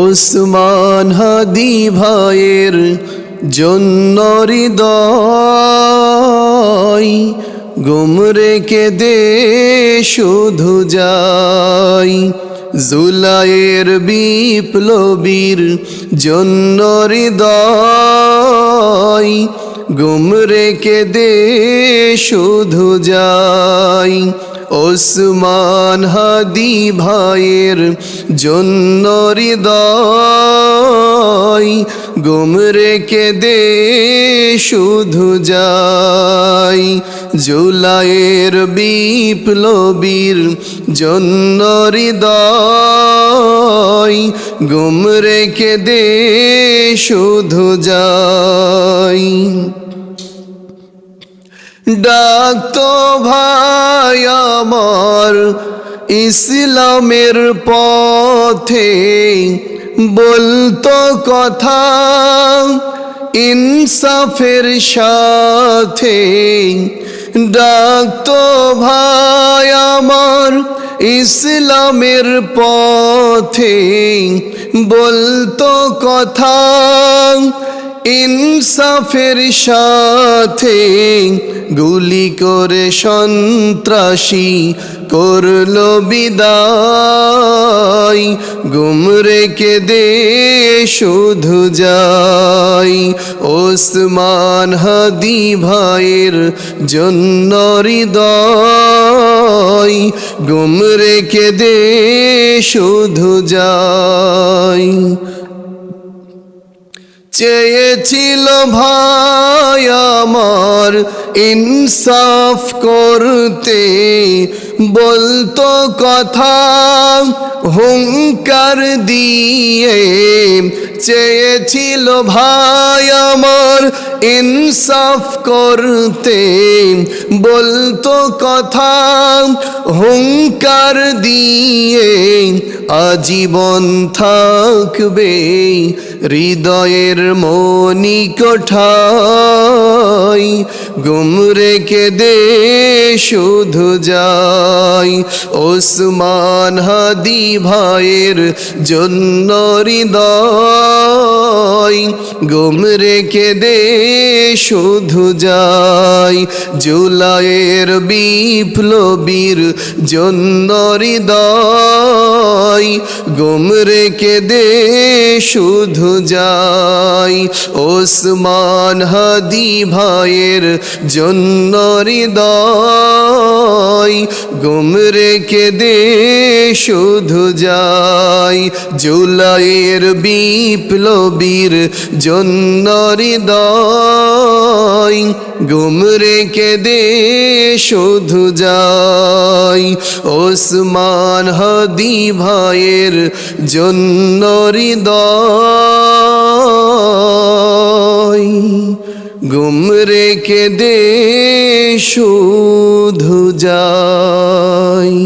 ওসমান হাদি ভাইয়ের জন্য হৃদয়, গুম রেখে দে শুধু যাই। জুলাইয়ের বিপ্লবীর জন্য হৃদয়, গুম রেখে দে শুধু যাই। ওসমান হাদি ভাইয়ের জন্য হৃদয়, গুম রেখে দে শুধু যাই। জুলাইয়ের বিপ্লবীর জন্য হৃদয়, গুম রেখে দে শুধু যাই। ডাকতো ভাই আমার ইসলামের পথে, বলতো কথা ইনসাফের সাথে। ডাকতো ভাই আমার ইসলামের পথে, বলতো কথা ইনসাফের সাথে গুলি করে সন্ত্রাসী করল বিদায়। গুম রেখে দে, শুধু যাই। ওসমান হাদি ভাইয়ের জন্য হৃদয়। গুম রেখে দে, শুধু যাই। চেয়েছিল ভাই আমার ইনসাফ করতে। বলতো কথা হুঙ্কার দিয়ে চেয়েছিল ভাই আমার ইনসাফ করতে। বলতো কথা হুঙ্কার দিয়ে আজীবন থাকবে। হৃদয়ের মনি কোঠাই গুম রেখে দে, শুধু যাই। ওসমান হাদি ভাইয়ের জন্য হৃদয়, গুম রেখে দে, শুধু যাই। জুলাইয়ের বিপ্লবীর জন্য হৃদয়। গুম রেখে দে, শুধু যাই। ওসমান হাদি ভাইয়ের জন্য হৃদয়, গুম রেখে দে, শুধু যাই। জুলাইয়ের বিপ্লবীর জন্য হৃদয় গুম রেখে দে, শুধু যাই ওসমান হাদি ভাইয়ের জন্য হৃদয়, গুম রেখে দে, শুধু যাই